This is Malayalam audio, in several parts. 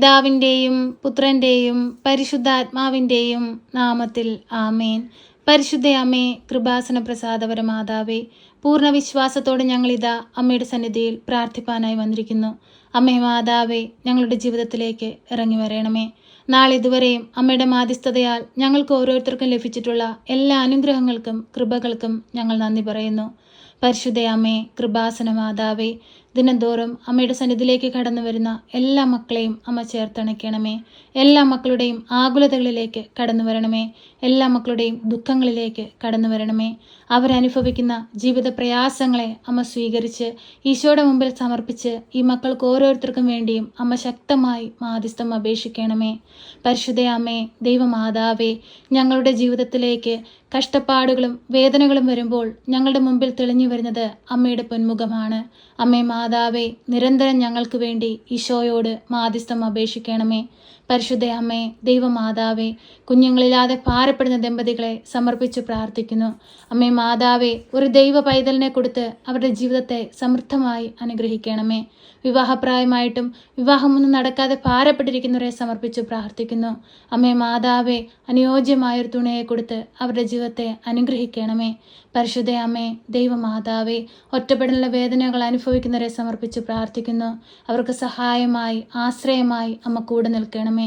പിതാവിന്റെയും പുത്രന്റെയും പരിശുദ്ധാത്മാവിന്റെയും നാമത്തിൽ ആമേൻ. പരിശുദ്ധ അമ്മേ കൃപാസന പ്രസാദപര മാതാവേ പൂർണ വിശ്വാസത്തോടെ ഞങ്ങളിതാ അമ്മയുടെ സന്നിധിയിൽ പ്രാർത്ഥിപ്പാനായി വന്നിരിക്കുന്നു. അമ്മേ മാതാവേ ഞങ്ങളുടെ ജീവിതത്തിലേക്ക് ഇറങ്ങി വരണമേ. നാളെ ഇതുവരെയും അമ്മയുടെ മാധ്യസ്ഥതയാൽ ഞങ്ങൾക്ക് ഓരോരുത്തർക്കും ലഭിച്ചിട്ടുള്ള എല്ലാ അനുഗ്രഹങ്ങൾക്കും കൃപകൾക്കും ഞങ്ങൾ നന്ദി പറയുന്നു. പരിശുദ്ധ അമ്മേ കൃപാസന മാതാവേ ദിനംതോറും അമ്മയുടെ സന്നിധിയിലേക്ക് കടന്നു വരുന്ന എല്ലാ മക്കളെയും അമ്മ ചേർത്തണയ്ക്കണമേ. എല്ലാ മക്കളുടെയും ആകുലതകളിലേക്ക് കടന്നു വരണമേ. എല്ലാ മക്കളുടെയും ദുഃഖങ്ങളിലേക്ക് കടന്നു വരണമേ. അവരനുഭവിക്കുന്ന ജീവിത പ്രയാസങ്ങളെ അമ്മ സ്വീകരിച്ച് ഈശോയുടെ മുമ്പിൽ സമർപ്പിച്ച് ഈ മക്കൾക്ക് ഓരോരുത്തർക്കും വേണ്ടിയും അമ്മ ശക്തമായി മാധ്യസ്ഥം അപേക്ഷിക്കണമേ. പരിശുദ്ധ അമ്മേ ദൈവമാതാവേ ഞങ്ങളുടെ ജീവിതത്തിലേക്ക് കഷ്ടപ്പാടുകളും വേദനകളും വരുമ്പോൾ ഞങ്ങളുടെ മുമ്പിൽ തെളിഞ്ഞു വരുന്നത് അമ്മയുടെ പൊന്മുഖമാണ് അമ്മേ മാതാവേ നിരന്തരം ഞങ്ങൾക്ക് വേണ്ടി ഈശോയോട് മാധ്യസ്ഥം അപേക്ഷിക്കണമേ. പരിശുദ്ധ അമ്മേ ദൈവമാതാവേ കുഞ്ഞുങ്ങളില്ലാതെ ഭാരപ്പെടുന്ന ദമ്പതികളെ സമർപ്പിച്ച് പ്രാർത്ഥിക്കുന്നു. അമ്മേ മാതാവേ ഒരു ദൈവ പൈതലിനെ കൊടുത്ത് അവരുടെ ജീവിതത്തെ സമൃദ്ധമായി അനുഗ്രഹിക്കണമേ. വിവാഹപ്രായമായിട്ടും വിവാഹമൊന്നും നടക്കാതെ ഭാരപ്പെട്ടിരിക്കുന്നവരെ സമർപ്പിച്ച് പ്രാർത്ഥിക്കുന്നു. അമ്മേ മാതാവേ അനുയോജ്യമായൊരു തുണയെ കൊടുത്ത് അവരുടെ ജീവിതത്തെ അനുഗ്രഹിക്കണമേ. പരിശുദ്ധ അമ്മേ ദൈവമാതാവേ ഒറ്റപ്പെടലുള്ള വേദനകൾ അനുഭവിക്കുന്നവരെ സമർപ്പിച്ച് പ്രാർത്ഥിക്കുന്നു. അവർക്ക് സഹായമായി ആശ്രയമായി അമ്മ കൂടെ നിൽക്കണമേ.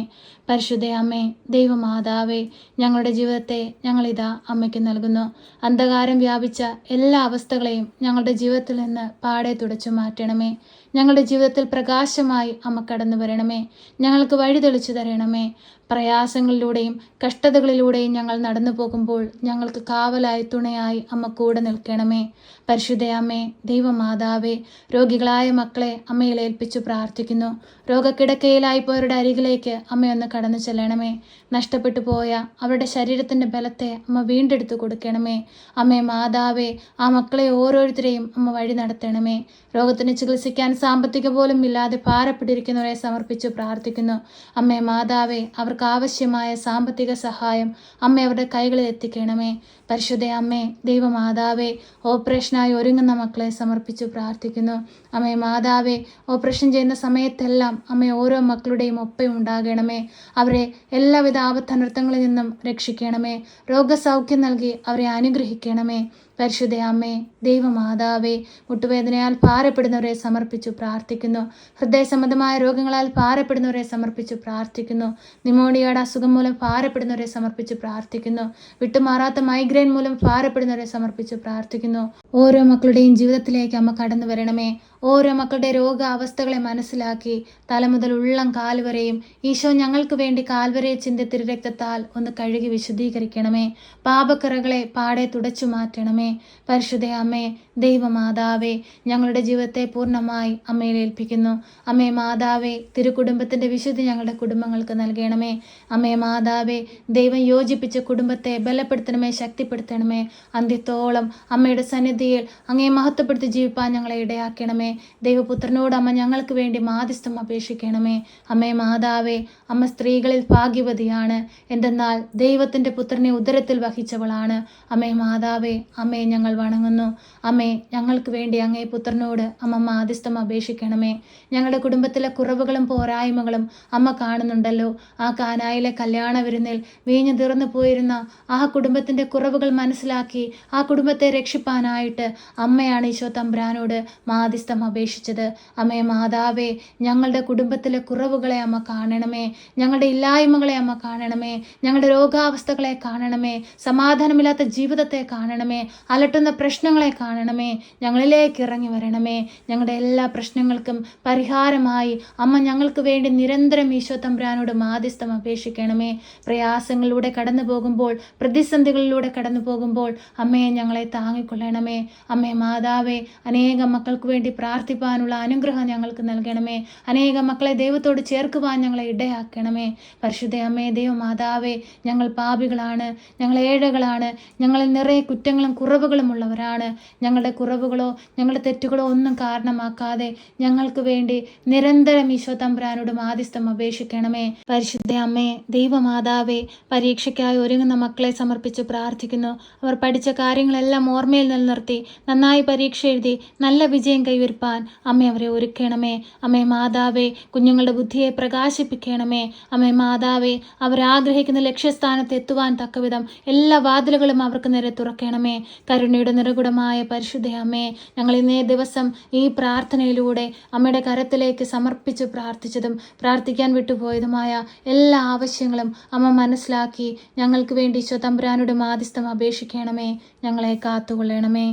പരിശുദ്ധ അമ്മേ ദൈവമാതാവേ ഞങ്ങളുടെ ജീവിതത്തെ ഞങ്ങളിതാ അമ്മയ്ക്ക് നൽകുന്നു. അന്ധകാരം വ്യാപിച്ച എല്ലാ അവസ്ഥകളെയും ഞങ്ങളുടെ ജീവിതത്തിൽ നിന്ന് പാടെ തുടച്ചു മാറ്റണമേ. ഞങ്ങളുടെ ജീവിതത്തിൽ പ്രകാശമായി അമ്മ കടന്നു വരണമേ ഞങ്ങൾക്ക് വഴി തെളിച്ചു തരണമേ. പ്രയാസങ്ങളിലൂടെയും കഷ്ടതകളിലൂടെയും ഞങ്ങൾ നടന്നു പോകുമ്പോൾ ഞങ്ങൾക്ക് കാവലായി തുണയായി അമ്മ കൂടെ നിൽക്കണമേ. പരിശുദ്ധയമ്മേ ദൈവമാതാവേ രോഗികളായ മക്കളെ അമ്മയിൽ ഏൽപ്പിച്ചു പ്രാർത്ഥിക്കുന്നു. രോഗക്കിടക്കയിലായി പോയവരുടെ അരികിലേക്ക് അമ്മയൊന്ന് കടന്നു ചെല്ലണമേ. നഷ്ടപ്പെട്ടു പോയ അവരുടെ ശരീരത്തിന്റെ ബലത്തെ അമ്മ വീണ്ടെടുത്തു കൊടുക്കണമേ. അമ്മേ മാതാവേ ആ മക്കളെ ഓരോരുത്തരെയും അമ്മ വഴി നടത്തണമേ. രോഗത്തിന് ചികിത്സിക്കാൻ സാമ്പത്തിക പോലും ഇല്ലാതെ ഭാരപ്പെട്ടിരിക്കുന്നവരെ സമർപ്പിച്ചു പ്രാർത്ഥിക്കുന്നു. അമ്മേ മാതാവേ അവർക്ക് ആവശ്യമായ സാമ്പത്തിക സഹായം അമ്മ അവരുടെ കൈകളിൽ എത്തിക്കണമേ. പരിശുദ്ധ അമ്മേ ദൈവമാതാവേ ഓപ്പറേഷനായി ഒരുങ്ങുന്ന മക്കളെ സമർപ്പിച്ചു പ്രാർത്ഥിക്കുന്നു. അമ്മേ മാതാവേ ഓപ്പറേഷൻ ചെയ്യുന്ന സമയത്തെല്ലാം അമ്മ ഓരോ മക്കളുടെയും ഒപ്പം ഉണ്ടാകണമേ. അവരെ എല്ലാവിധ ആപത്തനർത്ഥങ്ങളിൽ നിന്നും രക്ഷിക്കണമേ. രോഗസൗഖ്യം നൽകി അവരെ അനുഗ്രഹിക്കണമേ. പരിശുദ്ധ അമ്മേ ദൈവമാതാവേ മുട്ടുവേദനയാൽ ഭാരപ്പെടുന്നവരെ സമർപ്പിച്ചു പ്രാർത്ഥിക്കുന്നു. ഹൃദയ സംബന്ധമായ രോഗങ്ങളാൽ ഭാരപ്പെടുന്നവരെ സമർപ്പിച്ചു പ്രാർത്ഥിക്കുന്നു. നിമോണിയയുടെ അസുഖം മൂലം ഭാരപ്പെടുന്നവരെ സമർപ്പിച്ചു പ്രാർത്ഥിക്കുന്നു. വിട്ടുമാറാത്ത മൈഗ്രെയിൻ മൂലം ഭാരപ്പെടുന്നവരെ സമർപ്പിച്ചു പ്രാർത്ഥിക്കുന്നു. ഓരോ മക്കളുടെയും ജീവിതത്തിലേക്ക് അമ്മ കടന്നു വരണമേ. ഓരോ മക്കളുടെ രോഗാവസ്ഥകളെ മനസ്സിലാക്കി തല മുതൽ ഉള്ളം കാൽവരെയും ഈശോ ഞങ്ങൾക്ക് വേണ്ടി കാൽവരയെ ചിന്തി തിരുരക്തത്താൽ ഒന്ന് കഴുകി വിശുദ്ധീകരിക്കണമേ. പാപക്കറകളെ പാടെ തുടച്ചു മാറ്റണമേ. പരിശുദ്ധ അമ്മേ ദൈവമാതാവേ ഞങ്ങളുടെ ജീവിതത്തെ പൂർണമായി അമ്മയിൽ ഏൽപ്പിക്കുന്നു. അമ്മേ മാതാവേ തിരുകുടുംബത്തിന്റെ വിശുദ്ധി ഞങ്ങളുടെ കുടുംബങ്ങൾക്ക് നൽകണമേ. അമ്മേ മാതാവേ ദൈവം യോജിപ്പിച്ച കുടുംബത്തെ ബലപ്പെടുത്തണമേ ശക്തിപ്പെടുത്തണമേ. അന്ത്യത്തോളം അമ്മയുടെ സന്നിധിയിൽ അങ്ങേ മഹത്വപ്പെടുത്തി ജീവിപ്പാൻ ഞങ്ങളെ ഇടയാക്കണമേ. ദൈവപുത്രനോട് അമ്മ ഞങ്ങൾക്ക് വേണ്ടി മാധ്യസ്ഥം അപേക്ഷിക്കണമേ. അമ്മേ മാതാവേ അമ്മ സ്ത്രീകളിൽ ഭാഗ്യവതിയാണ്. എന്തെന്നാൽ ദൈവത്തിന്റെ പുത്രനെ ഉദരത്തിൽ വഹിച്ചവളാണ്. അമ്മേ മാതാവേ അമ്മേ ഞങ്ങൾ വണങ്ങുന്നു. അമ്മേ ഞങ്ങൾക്ക് വേണ്ടി അങ്ങേ പുത്രനോട് അമ്മ മാധ്യസ്ഥം അപേക്ഷിക്കണമേ. ഞങ്ങളുടെ കുടുംബത്തിലെ കുറവുകളും പോരായ്മകളും അമ്മ കാണുന്നുണ്ടല്ലോ. ആ കാനായിലെ കല്യാണ വിരുന്നിൽ വീഞ്ഞു തീർന്നു പോയിരുന്ന ആ കുടുംബത്തിന്റെ കുറവുകൾ മനസ്സിലാക്കി ആ കുടുംബത്തെ രക്ഷിപ്പാനായിട്ട് അമ്മയാണ് ഈശോ തമ്പ്രാനോട് മാധ്യസ്ഥം അപേക്ഷിച്ചത്. അമ്മേ മാതാവേ ഞങ്ങളുടെ കുടുംബത്തിലെ കുറവുകളെ അമ്മ കാണണമേ. ഞങ്ങളുടെ ഇല്ലായ്മകളെ അമ്മ കാണണമേ. ഞങ്ങളുടെ രോഗാവസ്ഥകളെ കാണണമേ. സമാധാനമില്ലാത്ത ജീവിതത്തെ കാണണമേ. അലട്ടുന്ന പ്രശ്നങ്ങളെ കാണണമേ. ഞങ്ങളിലേക്ക് ഇറങ്ങി വരണമേ. ഞങ്ങളുടെ എല്ലാ പ്രശ്നങ്ങൾക്കും പരിഹാരമായി അമ്മ ഞങ്ങൾക്ക് വേണ്ടി നിരന്തരം ഈശോ തമ്പ്രാനോട് മാധ്യസ്ഥം അപേക്ഷിക്കണമേ. പ്രയാസങ്ങളിലൂടെ കടന്നു പോകുമ്പോൾ പ്രതിസന്ധികളിലൂടെ കടന്നു പോകുമ്പോൾ അമ്മയെ ഞങ്ങളെ താങ്ങിക്കൊള്ളണമേ. അമ്മേ മാതാവേ അനേകം മക്കൾക്ക് വേണ്ടി പ്രാർത്ഥിപ്പാനുള്ള അനുഗ്രഹം ഞങ്ങൾക്ക് നൽകണമേ. അനേകം മക്കളെ ദൈവത്തോട് ചേർക്കുവാൻ ഞങ്ങളെ ഇടയാക്കണമേ. പരിശുദ്ധ അമ്മേ ദൈവമാതാവേ ഞങ്ങൾ പാപികളാണ് ഞങ്ങൾ ഏഴകളാണ് ഞങ്ങളിൽ നിറയെ കുറ്റങ്ങളും കുറവുകളും ഉള്ളവരാണ്. ഞങ്ങളുടെ കുറവുകളോ ഞങ്ങളുടെ തെറ്റുകളോ ഒന്നും കാരണമാക്കാതെ ഞങ്ങൾക്ക് വേണ്ടി നിരന്തരം ഈശോ തമ്പുരാനോട് മാധ്യസ്ഥം അപേക്ഷിക്കണമേ. പരിശുദ്ധ അമ്മേ ദൈവമാതാവേ പരീക്ഷയ്ക്കായി ഒരുങ്ങുന്ന മക്കളെ സമർപ്പിച്ച് പ്രാർത്ഥിക്കുന്നു. അവർ പഠിച്ച കാര്യങ്ങളെല്ലാം ഓർമ്മയിൽ നിലനിർത്തി നടത്തി. നന്നായി പരീക്ഷ എഴുതി നല്ല വിജയം കൈവരിപ്പാൻ അമ്മ അവരെ ഒരുക്കണമേ. അമ്മേ മാതാവേ കുഞ്ഞുങ്ങളുടെ ബുദ്ധിയെ പ്രകാശിപ്പിക്കണമേ. അമ്മേ മാതാവേ അവരാഗ്രഹിക്കുന്ന ലക്ഷ്യസ്ഥാനത്ത് എത്തുവാൻ തക്കവിധം എല്ലാ വാതിലുകളും അവർക്ക് നേരെ തുറക്കണമേ. കരുണയുടെ നിറകുടമായ പരിശുദ്ധ അമ്മേ ഞങ്ങൾ ഇന്നേ ദിവസം ഈ പ്രാർത്ഥനയിലൂടെ അമ്മയുടെ കരത്തിലേക്ക് സമർപ്പിച്ച് പ്രാർത്ഥിച്ചതും പ്രാർത്ഥിക്കാൻ വിട്ടുപോയതുമായ എല്ലാ ആവശ്യങ്ങളും അമ്മ മനസ്സിലാക്കി ഞങ്ങൾക്ക് വേണ്ടി സ്വതമ്പുരാനുടെ മാധ്യസ്ഥം അപേക്ഷിക്കണമേ. ഞങ്ങളെ കാത്തുകൊള്ളണമേ.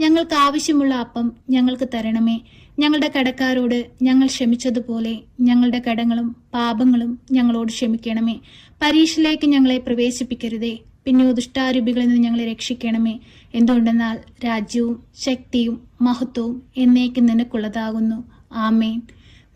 ഞങ്ങൾക്ക് ആവശ്യമുള്ള അപ്പം ഞങ്ങൾക്ക് തരണമേ. ഞങ്ങളുടെ കടക്കാരോട് ഞങ്ങൾ ക്ഷമിച്ചതുപോലെ ഞങ്ങളുടെ കടങ്ങളും പാപങ്ങളും ഞങ്ങളോട് ക്ഷമിക്കണമേ. പരീക്ഷയിലേക്ക് ഞങ്ങളെ പ്രവേശിപ്പിക്കരുതേ. പിന്നെ ദുഷ്ടാരൂപികളിൽ നിന്ന് ഞങ്ങളെ രക്ഷിക്കണമേ. എന്തുകൊണ്ടെന്നാൽ രാജ്യവും ശക്തിയും മഹത്വവും എന്നേക്കും നിനക്കുള്ളതാകുന്നു. ആമേൻ.